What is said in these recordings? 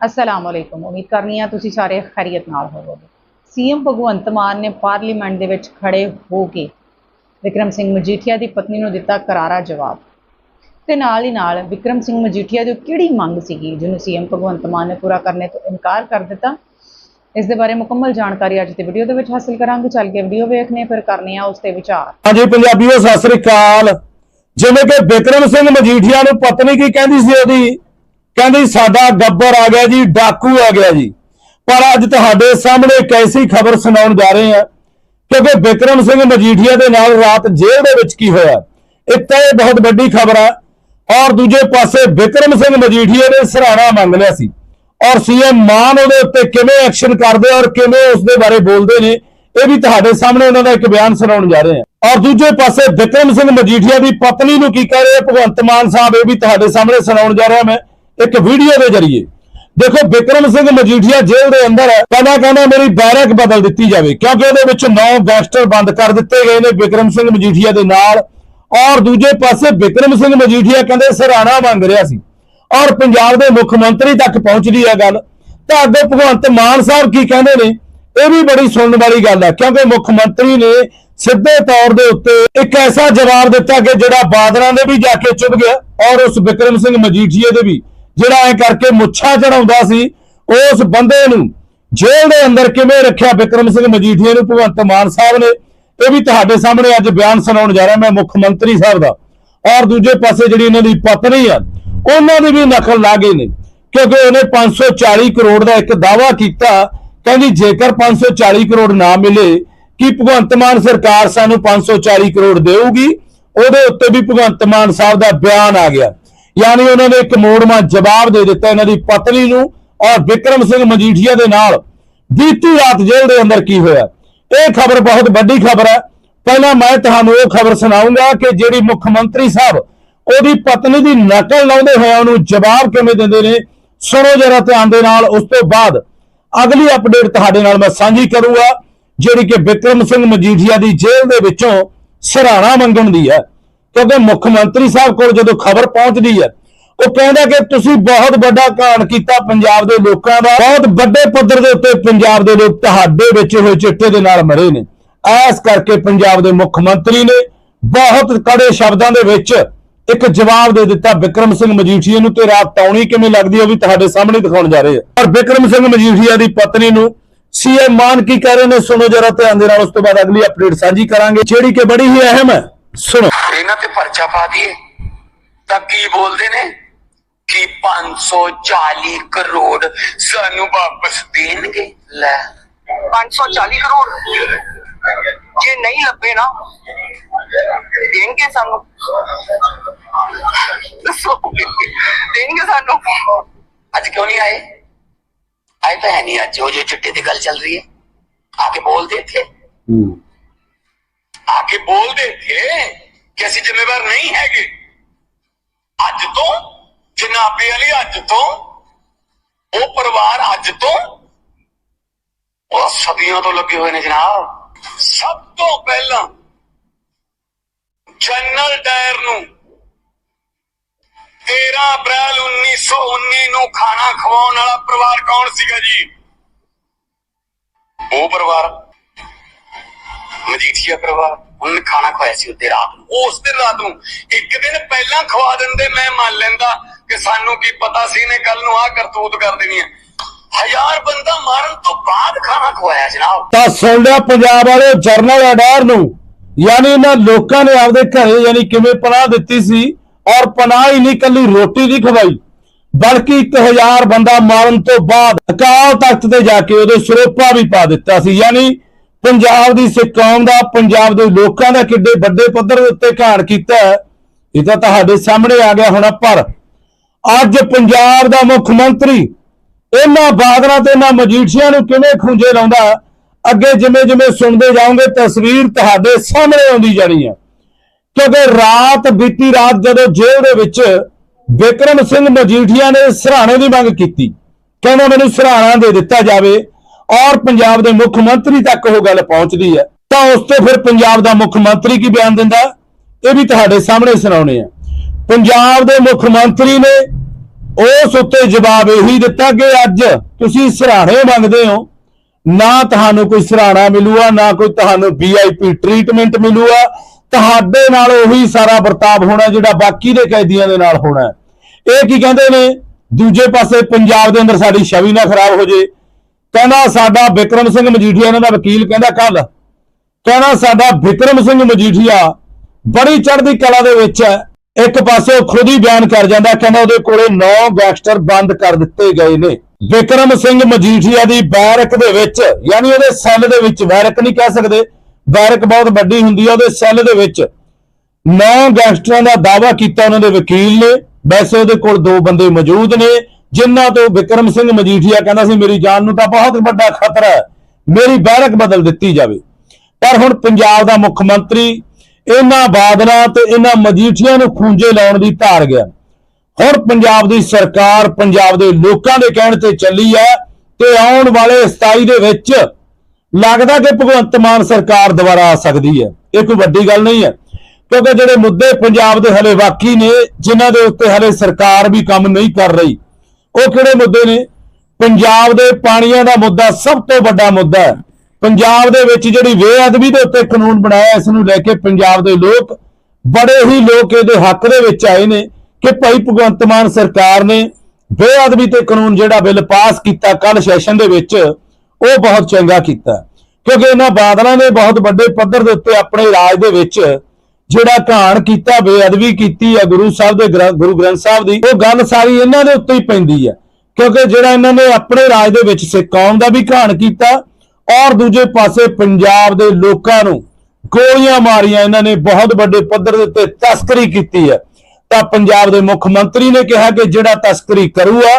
ਅਸਲਾਮ ਅਲੈਕੁਮ ਉਮੀਦ ਕਰਨੀ ਆ ਤੁਸੀਂ ਸਾਰੇ ਖੈਰੀਅਤ ਨਾਲ ਹੋਵੋਗੇ ਸੀਐਮ ਭਗਵੰਤ ਮਾਨ ਨੇ ਪਾਰਲੀਮੈਂਟ ਦੇ ਵਿੱਚ ਖੜੇ ਹੋ ਕੇ ਵਿਕਰਮ ਸਿੰਘ ਮਜੀਠੀਆ ਦੀ ਪਤਨੀ ਨੂੰ ਦਿੱਤਾ ਕਰਾਰਾ ਜਵਾਬ ਤੇ ਨਾਲ ਹੀ ਨਾਲ ਵਿਕਰਮ ਸਿੰਘ ਮਜੀਠੀਆ ਦੀ ਕਿਹੜੀ ਮੰਗ ਸੀਗੀ ਜਿਹਨੂੰ ਸੀਐਮ ਭਗਵੰਤ ਮਾਨ ਨੇ ਪੂਰਾ ਕਰਨੇ ਤੋਂ ਇਨਕਾਰ ਕਰ ਦਿੱਤਾ ਇਸ ਦੇ ਬਾਰੇ ਮੁਕੰਮਲ ਜਾਣਕਾਰੀ ਅੱਜ ਦੀ ਵੀਡੀਓ ਦੇ ਵਿੱਚ ਹਾਸਲ ਕਰਾਂਗੇ ਚੱਲ ਕੇ ਵੀਡੀਓ ਵੇਖਨੇ ਫਿਰ ਕਰਨੇ ਆ ਉਸ ਤੇ ਵਿਚਾਰ ਹਾਂਜੀ ਪੰਜਾਬੀਓ ਸਤਿ ਸ੍ਰੀ ਅਕਾਲ ਜਿਵੇਂ ਕਿ ਬਿਕਰਮ ਸਿੰਘ ਮਜੀਠੀਆ ਨੂੰ ਪਤਨੀ ਕੀ ਕਹਿੰਦੀ ਸੀ ਉਹਦੀ ਕਹਿੰਦੀ ਸਾਡਾ ਗੱਬਰ ਆ ਗਿਆ ਜੀ, ਡਾਕੂ ਆ ਗਿਆ ਜੀ। ਪਰ ਅੱਜ ਤੁਹਾਡੇ ਸਾਹਮਣੇ ਇੱਕ ਐਸੀ ਖਬਰ ਸੁਣਾਉਣ ਜਾ ਰਹੇ ਹਾਂ ਕਿਉਂਕਿ ਬਿਕਰਮ ਸਿੰਘ ਮਜੀਠੀਆ ਦੇ ਨਾਲ ਰਾਤ ਜੇਲ੍ਹ ਦੇ ਵਿੱਚ ਕੀ ਹੋਇਆ ਇੱਕ ਤਾਂ ਇਹ ਬਹੁਤ ਵੱਡੀ ਖਬਰ ਆ। ਔਰ ਦੂਜੇ ਪਾਸੇ ਬਿਕਰਮ ਸਿੰਘ ਮਜੀਠੀਆ ਨੇ ਸਰਾਣਾ ਮੰਗ ਲਿਆ ਸੀ। ਔਰ ਸੀਐਮ ਮਾਨ ਉਹਦੇ ਉੱਤੇ ਕਿਵੇਂ ਐਕਸ਼ਨ ਕਰਦੇ ਔਰ ਕਿਵੇਂ ਉਸ ਦੇ ਬਾਰੇ ਬੋਲਦੇ ਨੇ, ਇਹ ਵੀ ਤੁਹਾਡੇ ਸਾਹਮਣੇ ਉਹਨਾਂ ਦਾ ਇੱਕ ਬਿਆਨ ਸੁਣਾਉਣ ਜਾ ਰਹੇ ਹਾਂ। ਔਰ ਦੂਜੇ ਪਾਸੇ ਬਿਕਰਮ ਸਿੰਘ ਮਜੀਠੀਆ ਦੀ ਪਤਨੀ ਨੂੰ ਕੀ ਕਹਿ ਰਹੇ ਭਗਵੰਤ ਮਾਨ ਸਾਹਿਬ, ਇਹ ਵੀ ਤੁਹਾਡੇ ਸਾਹਮਣੇ ਸੁਣਾਉਣ ਜਾ ਰਿਹਾ ਮੈਂ। ਇੱਕ ਵੀਡੀਓ ਦੇ ਜ਼ਰੀਏ। ਦੇਖੋ ਬਿਕਰਮ ਸਿੰਘ ਮਜੀਠੀਆ ਜੇਲ੍ਹ ਦੇ ਅੰਦਰ ਹੈ। ਕਹਿੰਦਾ ਕਹਿੰਦਾ, ਮੇਰੀ ਬੈਰਕ ਬਦਲ ਦਿੱਤੀ ਜਾਵੇ। ਕਿਉਂਕਿ ਉਹਦੇ ਵਿੱਚ 9 ਗੈਂਗਸਟਰ ਬੰਦ ਕਰ ਦਿੱਤੇ ਗਏ ਨੇ ਬਿਕਰਮ ਸਿੰਘ ਮਜੀਠੀਆ ਦੇ ਨਾਲ। ਔਰ ਦੂਜੇ ਪਾਸੇ ਬਿਕਰਮ ਸਿੰਘ ਮਜੀਠੀਆ ਕਹਿੰਦੇ, ਸਰਾਣਾ ਮੰਗ ਰਿਹਾ ਸੀ। ਔਰ ਪੰਜਾਬ ਦੇ ਮੁੱਖ ਮੰਤਰੀ ਤੱਕ ਪਹੁੰਚਦੀ ਹੈ ਗੱਲ। ਤਾਂ ਅੱਗੇ ਭਗਵੰਤ ਮਾਨ ਸਾਹਿਬ ਕੀ ਕਹਿੰਦੇ ਨੇ? ਇਹ ਵੀ ਬੜੀ ਸੁਣਨ ਵਾਲੀ ਗੱਲ ਹੈ। ਕਿਉਂਕਿ ਮੁੱਖ ਮੰਤਰੀ ਨੇ ਸਿੱਧੇ ਤੌਰ ਦੇ ਉੱਤੇ ਇੱਕ ਐਸਾ ਜਵਾਬ ਦਿੱਤਾ ਕਿ ਜਿਹੜਾ ਬਾਦਲਾਂ ਦੇ ਵੀ ਜਾ ਕੇ ਚੁੱਭ ਗਿਆ ਔਰ ਉਸ ਬਿਕਰਮ ਸਿੰਘ ਮਜੀਠੀਏ ਦੇ ਵੀ। ਜਿਹੜਾ ਐ ਕਰਕੇ ਮੁੱਛਾਂ ਚੜਾਉਂਦਾ ਸੀ, ਉਸ ਬੰਦੇ ਨੂੰ ਜੇਲ੍ਹ ਦੇ ਅੰਦਰ ਕਿਵੇਂ ਰੱਖਿਆ ਬਿਕਰਮ ਸਿੰਘ ਮਜੀਠੀਏ ਨੂੰ? ਭਗਵੰਤ ਮਾਨ ਸਾਹਿਬ ਨੇ। ਇਹ ਵੀ ਤੁਹਾਡੇ ਸਾਹਮਣੇ ਅੱਜ ਬਿਆਨ ਸੁਣਾਉਣ ਜਾ ਰਿਹਾ ਮੈਂ ਮੁੱਖ ਮੰਤਰੀ ਸਾਹਿਬ ਦਾ। ਔਰ ਦੂਜੇ ਪਾਸੇ ਜਿਹੜੀ ਇਹਨਾਂ ਦੀ ਪਤਨੀ ਆ, ਉਹਨਾਂ ਦੀ ਵੀ ਨਖਲ ਲਾ ਗਏ ਨੇ। ਕਿਉਂਕਿ ਉਹਨੇ 540 ਕਰੋੜ ਦਾ ਇੱਕ ਦਾਵਾ ਕੀਤਾ, ਕਹਿੰਦੀ ਜੇਕਰ 540 ਕਰੋੜ ਨਾ ਮਿਲੇ, ਕਿ ਭਗਵੰਤ ਮਾਨ ਸਰਕਾਰ ਸਾਨੂੰ 540 ਕਰੋੜ ਦੇਊਗੀ? ਉਹਦੇ ਉੱਤੇ ਵੀ ਭਗਵੰਤ ਮਾਨ ਸਾਹਿਬ ਦਾ ਬਿਆਨ ਆ ਗਿਆ। ਯਾਨੀ ਉਹਨਾਂ ਨੇ ਇੱਕ ਮੋੜਮਾ ਜਵਾਬ ਦੇ ਦਿੱਤਾ ਇਹਨਾਂ ਦੀ ਪਤਨੀ ਨੂੰ ਔਰ ਵਿਕਰਮ ਸਿੰਘ ਮਜੀਠੀਆ ਦੇ ਨਾਲ। ਬੀਤੀ ਰਾਤ ਜੇਲ੍ਹ ਦੇ ਅੰਦਰ ਕੀ ਹੋਇਆ? ਇਹ ਖਬਰ ਬਹੁਤ ਵੱਡੀ ਖਬਰ ਹੈ। ਪਹਿਲਾਂ ਮੈਂ ਤੁਹਾਨੂੰ ਉਹ ਖਬਰ ਸੁਣਾਉਂਗਾ ਕਿ ਜਿਹੜੀ ਮੁੱਖ ਮੰਤਰੀ ਸਾਹਿਬ ਉਹਦੀ ਪਤਨੀ ਦੀ ਨਕਲ ਲਾਉਂਦੇ ਹੋਏ ਉਹਨੂੰ ਜਵਾਬ ਕਿਵੇਂ ਦਿੰਦੇ ਨੇ, ਸੁਣੋ ਜਰਾ ਧਿਆਨ ਦੇ ਨਾਲ। ਉਸ ਤੋਂ ਬਾਅਦ ਅਗਲੀ ਅਪਡੇਟ ਤੁਹਾਡੇ ਨਾਲ ਮੈਂ ਸਾਂਝੀ ਕਰੂੰਗਾ, ਜਿਹੜੀ ਕਿ ਵਿਕਰਮ ਸਿੰਘ ਮਜੀਠੀਆ ਦੀ ਜੇਲ੍ਹ ਦੇ ਵਿੱਚੋਂ ਸਰਾਣਾ ਮੰਗਣ ਦੀ ਹੈ। ਕਿਉਂਕਿ ਮੁੱਖ ਮੰਤਰੀ ਸਾਹਿਬ ਕੋਲ ਜਦੋਂ ਖਬਰ ਪਹੁੰਚਦੀ ਹੈ, ਉਹ ਕਹਿੰਦਾ ਕਿ ਤੁਸੀਂ ਬਹੁਤ ਵੱਡਾ ਕਾਂਡ ਕੀਤਾ ਪੰਜਾਬ ਦੇ ਲੋਕਾਂ ਦਾ, ਬਹੁਤ ਵੱਡੇ ਪੱਧਰ ਦੇ ਉੱਤੇ ਪੰਜਾਬ ਦੇ ਲੋਕ ਤੁਹਾਡੇ ਵਿੱਚ ਹੋਏ ਚਿੱਟੇ ਦੇ ਨਾਲ ਮਰੇ ਨੇ। ਐਸ ਕਰਕੇ ਪੰਜਾਬ ਦੇ ਮੁੱਖ ਮੰਤਰੀ ਨੇ ਬਹੁਤ ਕੜੇ ਸ਼ਬਦਾਂ ਦੇ ਵਿੱਚ ਇੱਕ ਜਵਾਬ ਦੇ ਦਿੱਤਾ ਵਿਕਰਮ ਸਿੰਘ ਮਜੀਠੀਆ ਨੂੰ ਤੇ ਰਾਤ ਟਾਉਣੀ ਕਿਵੇਂ ਲੱਗਦੀ ਹੈ ਉਹ ਵੀ ਤੁਹਾਡੇ ਸਾਹਮਣੇ ਦਿਖਾਉਣ ਜਾ ਰਹੇ ਆ। ਔਰ ਵਿਕਰਮ ਸਿੰਘ ਮਜੀਠੀਆ ਦੀ ਪਤਨੀ ਨੂੰ ਸੀਐਮ ਮਾਨ ਕੀ ਕਹਿ ਰਹੇ ਨੇ, ਸੁਣੋ ਜਰਾ ਧਿਆਨ ਦੇ ਨਾਲ, ਉਸ ਤੋਂ ਬਾਅਦ ਅਗਲੀ ਅਪਡੇਟ ਸਾਂਝੀ ਕਰਾਂਗੇ। ਜਿਹੜੀ ਕਿ ਬੜੀ ਹੀ ਅਹਿਮ ਹੈ, ਸੁਣੋ। ਇਹਨਾਂ ਤੇ ਪਰਚਾ ਪਾ ਦਈਏ। ਤਾਂ ਕੀ ਬੋਲਦੇ ਨੇ? ਕਿ 540 ਕਰੋੜ ਸਾਨੂੰ ਵਾਪਸ ਦੇਣਗੇ। ਲੈ। 540 ਕਰੋੜ? ਜੇ ਨਹੀਂ ਲੱਭੇ ਨਾ ਦੇਣਗੇ ਸਾਨੂੰ। ਦੇਣਗੇ ਸਾਨੂੰ। ਅੱਜ ਕਿਉਂ ਨਹੀਂ ਆਏ? ਆਏ ਤਾਂ ਹੈ ਨਹੀਂ ਅੱਜ। ਉਹ ਜੋ ਚਿੱਟੇ ਦੀ ਗੱਲ ਚੱਲ ਰਹੀ ਹੈ। ਆ ਕੇ ਬੋਲਦੇ ਥੇ ਆ ਕੇ ਬੋਲਦੇ ਥੇ कि ਅਸੀਂ ਜ਼ਿੰਮੇਵਾਰ ਨਹੀਂ ਹੈਗੇ। ਅੱਜ ਤੋਂ, ਜਨਾਬੇ ਵਾਲੀ ਅੱਜ ਤੋਂ, ਉਹ ਪਰਿਵਾਰ ਅੱਜ ਤੋਂ, ਉਹ ਸਦੀਆਂ ਤੋਂ ਲੱਗੇ ਹੋਏ ਨੇ ਜਨਾਬ। ਸਭ ਤੋਂ ਪਹਿਲਾਂ ਜਨਰਲ ਡਾਇਰ ਨੂੰ 13 ਅਪ੍ਰੈਲ 1919 ਨੂੰ ਖਾਣਾ ਖਵਾਉਣ ਵਾਲਾ ਪਰਿਵਾਰ ਕੌਣ ਸੀਗਾ ਜੀ? ਉਹ ਪਰਿਵਾਰ, ਮਜੀਠੀਆ ਪਰਿਵਾਰ। ਉਹਨੇ ਖਾਣਾ ਖਵਾਇਆ ਸੀ ਉੱਤੇ ਰਾਤ ਨੂੰ। ਉਸ ਦਿਨ ਰਾਤ ਨੂੰ ਇੱਕ ਦਿਨ ਪਹਿਲਾਂ ਖਵਾ ਦਿੰਦੇ ਮੈਂ ਮੰਨ ਲੈਂਦਾ ਕਿ ਸਾਨੂੰ ਕੀ ਪਤਾ ਸੀ ਨੇ ਕੱਲ ਨੂੰ ਆਹ ਕਰਤੂਤ ਕਰ ਦੇਣੀ ਹੈ। ਹਜ਼ਾਰ ਬੰਦਾ ਮਾਰਨ ਤੋਂ ਬਾਅਦ ਖਾਣਾ ਖਵਾਇਆ ਜਨਾਬ। ਤਾਂ ਸੁਣ ਲਿਆ ਪੰਜਾਬ ਵਾਲੇ ਜਰਨਲ ਅਡਾਰ ਨੂੰ, ਯਾਨੀ ਇਹਨਾਂ ਲੋਕਾਂ ਨੇ ਆਪਦੇ ਘਰੇ ਯਾਨੀ ਕਿਵੇਂ ਪਨਾਹ ਦਿੱਤੀ ਸੀ ਔਰ ਪਨਾਹ ਹੀ ਨਹੀਂ ਕੱਲੀ ਰੋਟੀ ਦੀ ਖਵਾਈ, ਬਲਕਿ 1000 ਬੰਦਾ ਮਾਰਨ ਤੋਂ ਬਾਅਦ ਅਕਾਲ ਤਖਤ ਤੇ ਜਾ ਕੇ ਉਹਦੇ ਸਰੋਪਾ ਵੀ ਪਾ ਦਿੱਤਾ ਸੀ, ਯਾਨੀ ਪੰਜਾਬ ਦੀ ਸਿੱਖ ਕੌਮ ਦਾ ਪੰਜਾਬ ਦੇ ਲੋਕਾਂ ਦਾ ਕਿੱਡੇ ਵੱਡੇ ਪੱਧਰ ਦੇ ਉੱਤੇ ਘਾਣ ਕੀਤਾ ਹੈ, ਇਹ ਤਾਂ ਤੁਹਾਡੇ ਸਾਹਮਣੇ ਆ ਗਿਆ ਹੋਣਾ ਪਰ ਅੱਜ ਪੰਜਾਬ ਦਾ ਮੁੱਖ ਮੰਤਰੀ ਇਹਨਾਂ ਬਾਦਲਾਂ ਤੇ ਇਹਨਾਂ ਮਜੀਠੀਆਂ ਨੂੰ ਕਿਵੇਂ ਖੁੰਝੇ ਲਾਉਂਦਾ ਅੱਗੇ ਜਿਵੇਂ ਜਿਵੇਂ ਸੁਣਦੇ ਜਾਓਗੇ ਤਸਵੀਰ ਤੁਹਾਡੇ ਸਾਹਮਣੇ ਆਉਂਦੀ ਜਾਣੀ ਹੈ। ਕਿਉਂਕਿ ਰਾਤ ਬੀਤੀ ਰਾਤ ਜਦੋਂ ਜੇਲ੍ਹ ਦੇ ਵਿੱਚ ਵਿਕਰਮ ਸਿੰਘ ਮਜੀਠੀਆ ਨੇ ਸਰਾਣੇ ਦੀ ਮੰਗ ਕੀਤੀ ਕਹਿੰਦਾ ਮੈਨੂੰ ਸਰਾਣਾ ਦੇ ਦਿੱਤਾ ਜਾਵੇ ਔਰ ਪੰਜਾਬ ਦੇ ਮੁੱਖ ਮੰਤਰੀ ਤੱਕ ਉਹ ਗੱਲ ਪਹੁੰਚਦੀ ਹੈ, ਤਾਂ ਉਸ ਤੇ ਫਿਰ ਪੰਜਾਬ ਦਾ ਮੁੱਖ ਮੰਤਰੀ ਕੀ ਬਿਆਨ ਦਿੰਦਾ ਇਹ ਵੀ ਤੁਹਾਡੇ ਸਾਹਮਣੇ ਸੁਣਾਉਣੇ ਆ। ਪੰਜਾਬ ਦੇ ਮੁੱਖ ਮੰਤਰੀ ਨੇ ਉਸ ਉੱਤੇ ਜਵਾਬ ਇਹੀ ਦਿੱਤਾ ਕਿ ਅੱਜ ਤੁਸੀਂ ਸਰਾਣੇ ਮੰਗਦੇ ਹੋ, ਨਾ ਤੁਹਾਨੂੰ ਕੋਈ ਸਰਾਣਾ ਮਿਲੂਗਾ ਨਾ ਕੋਈ ਤੁਹਾਨੂੰ ਵੀਆਈਪੀ ਟ੍ਰੀਟਮੈਂਟ ਮਿਲੂਗਾ ਤੁਹਾਡੇ ਨਾਲ ਉਹੀ ਸਾਰਾ ਵਰਤਾਵ ਹੋਣਾ ਜਿਹੜਾ ਬਾਕੀ ਦੇ ਕੈਦੀਆਂ ਦੇ ਨਾਲ ਹੋਣਾ ਇਹ ਕੀ ਕਹਿੰਦੇ ਨੇ? ਦੂਜੇ ਪਾਸੇ ਪੰਜਾਬ ਦੇ ਅੰਦਰ ਸਾਡੀ ਛਵੀ ਨਾ ਖਰਾਬ ਹੋ ਜੇ। ਕਹਿੰਦਾ ਸਾਡਾ ਵਿਕਰਮ ਸਿੰਘ ਮਜੀਠੀਆ, ਇਹਨਾਂ ਦਾ ਵਕੀਲ ਕਹਿੰਦਾ ਕੱਲ ਕਹਿੰਦਾ ਸਾਡਾ ਵਿਕਰਮ ਸਿੰਘ ਮਜੀਠੀਆ ਬੜੀ ਚੜ੍ਹਦੀ ਕਲਾ ਦੇ ਵਿੱਚ ਹੈ। ਇੱਕ ਪਾਸੇ ਉਹ ਖੁਦ ਹੀ ਬਿਆਨ ਕਰ ਜਾਂਦਾ, ਕਹਿੰਦਾ ਉਹਦੇ ਕੋਲੇ 9 ਗੈਂਗਸਟਰ ਬੰਦ ਕਰ ਦਿੱਤੇ ਗਏ ਨੇ। ਵਿਕਰਮ ਸਿੰਘ ਮਜੀਠੀਆ ਦੀ ਬੈਰਕ ਦੇ ਵਿੱਚ, ਯਾਨੀ ਉਹਦੇ ਸੈੱਲ ਦੇ ਵਿੱਚ ਬੈਰਕ ਨਹੀਂ ਕਹਿ ਸਕਦੇ ਬੈਰਕ ਬਹੁਤ ਵੱਡੀ ਹੁੰਦੀ ਹੈ ਉਹਦੇ ਸੈੱਲ ਦੇ ਵਿੱਚ ਨੌ ਗੈਂਗਸਟਰਾਂ ਦਾ ਦਾਵਾ ਕੀਤਾ ਉਹਨਾਂ ਦੇ ਵਕੀਲ ਨੇ। ਵੈਸੇ ਉਹਦੇ ਕੋਲ ਦੋ ਬੰਦੇ ਮੌਜੂਦ ਨੇ। ਜਿਨ੍ਹਾਂ ਤੋਂ ਵਿਕਰਮ ਸਿੰਘ ਮਜੀਠੀਆ ਕਹਿੰਦਾ ਸੀ, ਮੇਰੀ ਜਾਨ ਨੂੰ ਤਾਂ ਬਹੁਤ ਵੱਡਾ ਖਤਰਾ ਹੈ, ਮੇਰੀ ਬੈਰਕ ਬਦਲ ਦਿੱਤੀ ਜਾਵੇ। ਪਰ ਹੁਣ ਪੰਜਾਬ ਦਾ ਮੁੱਖ ਮੰਤਰੀ ਇਹਨਾਂ ਬਾਦਲਾਂ ਤੇ ਇਹਨਾਂ ਮਜੀਠੀਆਂ ਨੂੰ ਖੂੰਜੇ ਲਾਉਣ ਦੀ ਧਾਰ ਗਿਆ। ਹੁਣ ਪੰਜਾਬ ਦੀ ਸਰਕਾਰ ਪੰਜਾਬ ਦੇ ਲੋਕਾਂ ਦੇ ਕਹਿਣ ਤੇ ਚੱਲੀ ਹੈ ਤੇ ਆਉਣ ਵਾਲੇ 27 ਦੇ ਵਿੱਚ ਲੱਗਦਾ ਕਿ ਭਗਵੰਤ ਮਾਨ ਸਰਕਾਰ ਦੁਬਾਰਾ ਆ ਸਕਦੀ ਹੈ। ਇਹ ਕੋਈ ਵੱਡੀ ਗੱਲ ਨਹੀਂ ਹੈ, ਕਿਉਂਕਿ ਜਿਹੜੇ ਮੁੱਦੇ ਪੰਜਾਬ ਦੇ ਹਲੇ ਬਾਕੀ ਨੇ, ਜਿਨ੍ਹਾਂ ਦੇ ਉੱਤੇ ਹਲੇ ਸਰਕਾਰ ਵੀ ਕੰਮ ਨਹੀਂ ਕਰ ਰਹੀ ਉਹ ਕਿਹੜੇ ਮੁੱਦੇ ਨੇ? ਪੰਜਾਬ ਦੇ ਪਾਣੀਆਂ ਦਾ ਮੁੱਦਾ ਸਭ ਤੋਂ ਵੱਡਾ ਮੁੱਦਾ ਹੈ। ਪੰਜਾਬ ਦੇ ਵਿੱਚ ਜਿਹੜੀ ਬੇਅਦਬੀ ਦੇ ਉੱਤੇ ਕਾਨੂੰਨ ਬਣਾਇਆ, ਇਸ ਨੂੰ ਲੈ ਕੇ ਪੰਜਾਬ ਦੇ ਲੋਕ ਬੜੇ ਹੀ ਲੋਕ ਇਹਦੇ ਹੱਕ ਦੇ ਵਿੱਚ ਆਏ ਨੇ ਕਿ ਭਾਈ ਭਗਵੰਤ ਮਾਨ ਸਰਕਾਰ ਨੇ ਬੇਅਦਬੀ ਤੇ ਕਾਨੂੰਨ ਜਿਹੜਾ ਬਿੱਲ ਪਾਸ ਕੀਤਾ ਕੱਲ ਸੈਸ਼ਨ ਦੇ ਵਿੱਚ, ਉਹ ਬਹੁਤ ਚੰਗਾ ਕੀਤਾ। ਕਿਉਂਕਿ ਇਹਨਾਂ ਬਾਦਲਾਂ ਨੇ ਬਹੁਤ ਵੱਡੇ ਪੱਧਰ ਦੇ ਉੱਤੇ ਆਪਣੇ ਰਾਜ ਦੇ ਵਿੱਚ ਜਿਹੜਾ ਘਾਣ ਕੀਤਾ, ਬੇਅਦਬੀ ਕੀਤੀ ਹੈ ਗੁਰੂ ਸਾਹਿਬ ਦੇ ਗ੍ਰੰਥ ਗੁਰੂ ਗ੍ਰੰਥ ਸਾਹਿਬ ਦੀ, ਉਹ ਗੱਲ ਸਾਰੀ ਇਹਨਾਂ ਦੇ ਉੱਤੇ ਹੀ ਪੈਂਦੀ ਹੈ ਕਿਉਂਕਿ ਜਿਹੜਾ ਇਹਨਾਂ ਨੇ ਆਪਣੇ ਰਾਜ ਦੇ ਵਿੱਚ ਸਿੱਖ ਕੌਮ ਦਾ ਵੀ ਘਾਣ ਕੀਤਾ ਔਰ ਦੂਜੇ ਪਾਸੇ ਪੰਜਾਬ ਦੇ ਲੋਕਾਂ ਨੂੰ ਗੋਲੀਆਂ ਮਾਰੀਆਂ ਇਹਨਾਂ ਨੇ, ਬਹੁਤ ਵੱਡੇ ਪੱਧਰ ਦੇ ਉੱਤੇ ਤਸਕਰੀ ਕੀਤੀ ਹੈ ਤਾਂ ਪੰਜਾਬ ਦੇ ਮੁੱਖ ਮੰਤਰੀ ਨੇ ਕਿਹਾ ਕਿ ਜਿਹੜਾ ਤਸਕਰੀ ਕਰੂਗਾ,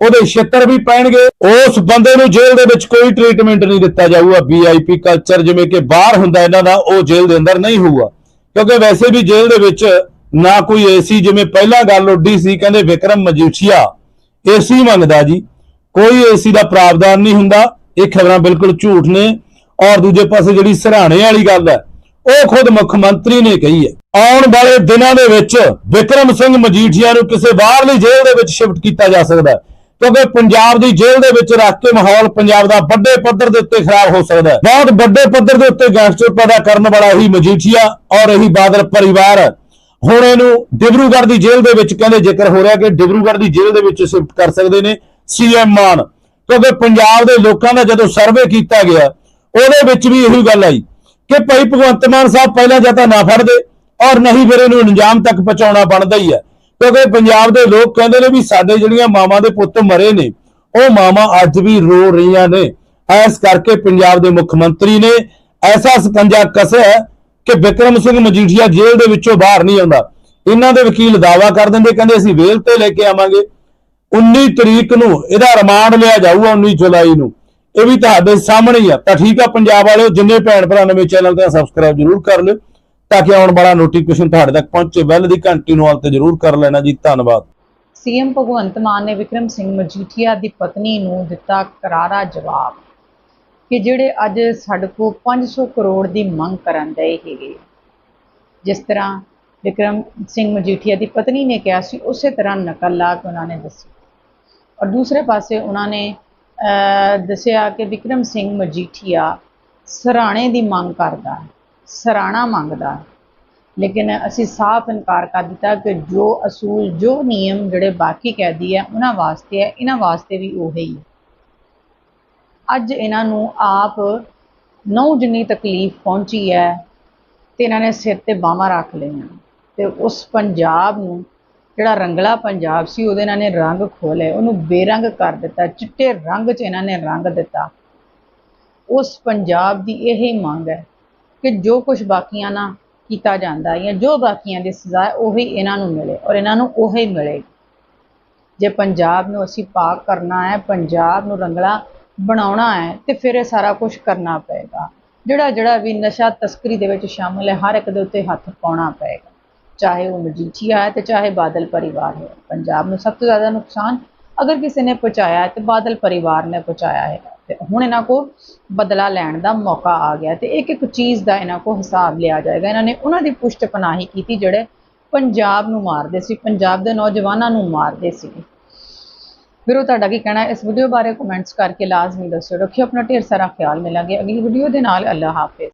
ਉਹਦੇ ਛਿੱਤਰ ਵੀ ਪੈਣਗੇ। ਉਸ ਬੰਦੇ ਨੂੰ ਜੇਲ੍ਹ ਦੇ ਵਿੱਚ ਕੋਈ ਟ੍ਰੀਟਮੈਂਟ ਨਹੀਂ ਦਿੱਤਾ ਜਾਊਗਾ। ਵੀਆਈਪੀ ਕਲਚਰ ਜਿਵੇਂ ਕਿ ਬਾਹਰ ਹੁੰਦਾ ਇਹਨਾਂ ਦਾ, ਉਹ ਜੇਲ੍ਹ ਦੇ ਅੰਦਰ ਨਹੀਂ ਹੋਊਗਾ। ਕਿਉਂਕਿ ਵੈਸੇ ਵੀ ਜੇਲ੍ਹ ਦੇ ਵਿੱਚ ਨਾ ਕੋਈ ਏਸੀ ਜਿਵੇਂ ਪਹਿਲਾਂ ਗੱਲ ਉੱਡੀ ਸੀ, ਕਹਿੰਦੇ ਵਿਕਰਮ ਮਜੀਠੀਆ ਏਸੀ ਮੰਗਦਾ ਜੀ। ਕੋਈ ਏਸੀ ਦਾ ਪ੍ਰਾਵਧਾਨ ਨਹੀਂ ਹੁੰਦਾ। ਇਹ ਖਬਰਾਂ ਬਿਲਕੁਲ ਝੂਠ ਨੇ। ਔਰ ਦੂਜੇ ਪਾਸੇ ਜਿਹੜੀ ਸਰਾਣੇ ਵਾਲੀ ਗੱਲ ਹੈ, ਉਹ ਖੁਦ ਮੁੱਖ ਮੰਤਰੀ ਨੇ ਕਹੀ ਹੈ। ਆਉਣ ਵਾਲੇ ਦਿਨਾਂ ਦੇ ਵਿੱਚ ਵਿਕਰਮ ਸਿੰਘ ਮਜੀਠੀਆ ਨੂੰ ਕਿਸੇ ਬਾਹਰਲੀ ਜੇਲ੍ਹ ਦੇ ਵਿੱਚ ਸ਼ਿਫਟ ਕੀਤਾ ਜਾ ਸਕਦਾ ਹੈ। ਕਿਉਂਕਿ ਪੰਜਾਬ ਦੀ ਜੇਲ੍ਹ ਦੇ ਵਿੱਚ ਰੱਖ ਕੇ ਮਾਹੌਲ ਪੰਜਾਬ ਦਾ ਵੱਡੇ ਪੱਧਰ ਦੇ ਉੱਤੇ ਖਰਾਬ ਹੋ ਸਕਦਾ ਹੈ। ਬਹੁਤ ਵੱਡੇ ਪੱਧਰ ਦੇ ਉੱਤੇ ਗੈਂਗਸਟਰ ਪੈਦਾ ਕਰਨ ਵਾਲਾ ਹੀ ਮਜੀਠੀਆ ਔਰ ਇਹੀ ਬਾਦਲ ਪਰਿਵਾਰ। ਹੁਣ ਇਹਨੂੰ ਡਿਬਰੂਗੜ੍ਹ ਦੀ ਜੇਲ੍ਹ ਦੇ ਵਿੱਚ ਕਹਿੰਦੇ ਜ਼ਿਕਰ ਹੋ ਰਿਹਾ ਕਿ ਡਿਬਰੂਗੜ੍ਹ ਦੀ ਜੇਲ੍ਹ ਦੇ ਵਿੱਚ ਸ਼ਿਫਟ ਕਰ ਸਕਦੇ ਨੇ ਸੀਐਮ ਮਾਨ। ਕਿਉਂਕਿ ਪੰਜਾਬ ਦੇ ਲੋਕਾਂ ਦਾ ਜਦੋਂ ਸਰਵੇ ਕੀਤਾ ਗਿਆ, ਉਹਦੇ ਵਿੱਚ ਵੀ ਇਹੀ ਗੱਲ ਆਈ ਕਿ ਭਾਈ ਭਗਵੰਤ ਮਾਨ ਸਾਹਿਬ ਪਹਿਲਾਂ ਜਾਂ ਤਾਂ ਨਾ ਫੜਦੇ ਔਰ ਨਹੀਂ ਫਿਰ ਇਹਨੂੰ ਅੰਜਾਮ ਤੱਕ ਪਹੁੰਚਾਉਣਾ ਬਣਦਾ ਹੀ ਹੈ। ਕਿਉਂਕਿ ਪੰਜਾਬ ਦੇ ਲੋਕ ਕਹਿੰਦੇ ਨੇ ਵੀ ਸਾਡੇ ਜਿਹੜੀਆਂ ਮਾਵਾਂ ਦੇ ਪੁੱਤ ਮਰੇ ਨੇ, ਉਹ ਮਾਵਾਂ ਅੱਜ ਵੀ ਰੋ ਰਹੀਆਂ ਨੇ। ਐਸ ਕਰਕੇ ਪੰਜਾਬ ਦੇ ਮੁੱਖ ਮੰਤਰੀ ਨੇ ਐਸਾ ਸਕੰਜਾ ਕੱਸਿਆ ਕਿ ਵਿਕਰਮ ਸਿੰਘ ਮਜੀਠੀਆ ਜੇਲ੍ਹ ਦੇ ਵਿੱਚੋਂ ਬਾਹਰ ਨਹੀਂ ਆਉਂਦਾ। ਇਹਨਾਂ ਦੇ ਵਕੀਲ ਦਾਵਾ ਕਰ ਦਿੰਦੇ, ਕਹਿੰਦੇ ਅਸੀਂ ਵੇਲ ਤੇ ਲੈ ਕੇ ਆਵਾਂਗੇ। 19 ਤਰੀਕ ਨੂੰ ਇਹਦਾ ਰਿਮਾਂਡ ਲਿਆ ਜਾਊਗਾ 19 ਜੁਲਾਈ ਨੂੰ। ਇਹ ਵੀ ਤੁਹਾਡੇ ਸਾਹਮਣੇ ਹੀ ਆ। ਤਾਂ ਠੀਕ ਆ, ਪੰਜਾਬ ਵਾਲਿਓ, ਜਿੰਨੇ ਭੈਣ ਭਰਾ ਨਵੇਂ ਚੈਨਲ ਤੇ ਸਬਸਕ੍ਰਾਈਬ ਜਰੂਰ ਕਰ ਲਿਓ। ਤਾਂ ਕਿ ਆਉਣ ਵਾਲਾ ਨੋਟੀਫਿਕੇਸ਼ਨ ਤੁਹਾਡੇ ਤੱਕ ਪਹੁੰਚੇ। ਬੈਲ ਦੀ ਘੰਟੀ ਨੂੰ ਆਲ ਤੇ ਜਰੂਰ ਕਰ ਲੈਣਾ ਜੀ। ਧੰਨਵਾਦ। ਸੀਐਮ ਭਗਵੰਤ ਮਾਨ ਨੇ ਵਿਕਰਮ ਸਿੰਘ ਮਜੀਠੀਆ ਦੀ ਪਤਨੀ ਨੂੰ ਦਿੱਤਾ ਕਰਾਰਾ ਜਵਾਬ ਕਿ ਜਿਹੜੇ ਅੱਜ ਸਾਡੇ ਕੋਲ 500 ਕਰੋੜ ਦੀ ਮੰਗ ਕਰਨ ਦੇ ਹੈਗੇ। ਜਿਸ ਤਰ੍ਹਾਂ ਵਿਕਰਮ ਸਿੰਘ ਮਜੀਠੀਆ ਦੀ ਪਤਨੀ ਨੇ ਕਿਹਾ ਸੀ ਉਸੇ ਤਰ੍ਹਾਂ ਨਕਲ ਲਾ ਕੇ ਉਹਨਾਂ ਨੇ ਦੱਸੀ। ਔਰ ਦੂਸਰੇ ਪਾਸੇ ਉਹਨਾਂ ਨੇ ਅਹ, ਦੱਸਿਆ ਕਿ ਵਿਕਰਮ ਸਿੰਘ ਮਜੀਠੀਆ ਸਰਾਣੇ ਦੀ ਮੰਗ ਕਰਦਾ ਹੈ। ਸਰਾਣਾ ਮੰਗਦਾ ਲੇਕਿਨ ਅਸੀਂ ਸਾਫ਼ ਇਨਕਾਰ ਕਰ ਦਿੱਤਾ ਕਿ ਜੋ ਅਸੂਲ, ਜੋ ਨਿਯਮ ਜਿਹੜੇ ਬਾਕੀ ਕੈਦੀ ਹੈ, ਉਹਨਾਂ ਵਾਸਤੇ ਹੈ, ਇਹਨਾਂ ਵਾਸਤੇ ਵੀ ਉਹੀ ਹੈ। ਅੱਜ ਇਹਨਾਂ ਨੂੰ ਆਪ ਨੌ ਜਿੰਨੀ ਤਕਲੀਫ ਪਹੁੰਚੀ ਹੈ ਤੇ ਇਹਨਾਂ ਨੇ ਸਿਰ ਤੇ ਬਾਹਾਂ ਰੱਖ ਲਈਆਂ। ਤੇ ਉਸ ਪੰਜਾਬ ਨੂੰ ਜਿਹੜਾ ਰੰਗਲਾ ਪੰਜਾਬ ਸੀ, ਉਹਦੇ ਇਹਨਾਂ ਨੇ ਰੰਗ ਖੋਲੇ ਉਹਨੂੰ ਬੇਰੰਗ ਕਰ ਦਿੱਤਾ, ਚਿੱਟੇ ਰੰਗ 'ਚ ਇਹਨਾਂ ਨੇ ਰੰਗ ਦਿੱਤਾ। ਉਸ ਪੰਜਾਬ ਦੀ ਇਹ ਹੀ ਮੰਗ ਹੈ ਕਿ ਜੋ ਕੁਝ ਬਾਕੀਆਂ ਨਾਲ ਕੀਤਾ ਜਾਂਦਾ ਜਾਂ ਜੋ ਬਾਕੀਆਂ ਦੀ ਸਜ਼ਾ ਉਹੀ ਇਹਨਾਂ ਨੂੰ ਮਿਲੇ ਔਰ ਇਹਨਾਂ ਨੂੰ ਉਹੀ ਮਿਲੇਗੀ ਜੇ ਪੰਜਾਬ ਨੂੰ ਅਸੀਂ ਪਾਕ ਕਰਨਾ ਹੈ, ਪੰਜਾਬ ਨੂੰ ਰੰਗਲਾ ਬਣਾਉਣਾ ਹੈ, ਤੇ ਫਿਰ ਇਹ ਸਾਰਾ ਕੁਝ ਕਰਨਾ ਪਏਗਾ। ਜਿਹੜਾ ਜਿਹੜਾ ਵੀ ਨਸ਼ਾ ਤਸਕਰੀ ਦੇ ਵਿੱਚ ਸ਼ਾਮਲ ਹੈ, ਹਰ ਇੱਕ ਦੇ ਉੱਤੇ ਹੱਥ ਪਾਉਣਾ ਪਏਗਾ। ਚਾਹੇ ਉਹ ਮਜੀਠੀਆ ਹੈ ਤੇ ਚਾਹੇ ਬਾਦਲ ਪਰਿਵਾਰ ਹੈ। ਪੰਜਾਬ ਨੂੰ ਸਭ ਤੋਂ ਜ਼ਿਆਦਾ ਨੁਕਸਾਨ ਅਗਰ ਕਿਸੇ ਨੇ ਪਹੁੰਚਾਇਆ ਹੈ ਤੇ ਬਾਦਲ ਪਰਿਵਾਰ ਨੇ ਪਹੁੰਚਾਇਆ ਹੈ ਤੇ ਹੁਣ ਇਹਨਾਂ ਕੋ ਬਦਲਾ ਲੈਣ ਦਾ ਮੌਕਾ ਆ ਗਿਆ ਤੇ ਇੱਕ ਇੱਕ ਚੀਜ਼ ਦਾ ਇਹਨਾਂ ਕੋ ਹਿਸਾਬ ਲਿਆ ਜਾਏਗਾ। ਇਹਨਾਂ ਨੇ ਉਹਨਾਂ ਦੀ ਪੁਸ਼ਟ ਪਨਾਹੀ ਕੀਤੀ ਜਿਹੜੇ ਪੰਜਾਬ ਨੂੰ ਮਾਰਦੇ ਸੀ, ਪੰਜਾਬ ਦੇ ਨੌਜਵਾਨਾਂ ਨੂੰ ਮਾਰਦੇ ਸੀ ਵੀਰੋ, ਤੁਹਾਡਾ ਕੀ ਕਹਿਣਾ ਇਸ ਵੀਡੀਓ ਬਾਰੇ ਕਮੈਂਟਸ ਕਰਕੇ ਲਾਜ਼ਮੀ ਦੱਸਿਓ। ਰੱਖਿਓ, ਆਪਣਾ ਢੇਰ ਸਾਰਾ ਖਿਆਲ ਮਿਲਾਂਗੇ। ਅਗਲੀ ਵੀਡੀਓ ਦੇ ਨਾਲ ਅੱਲਾ ਹਾਫਿਜ਼।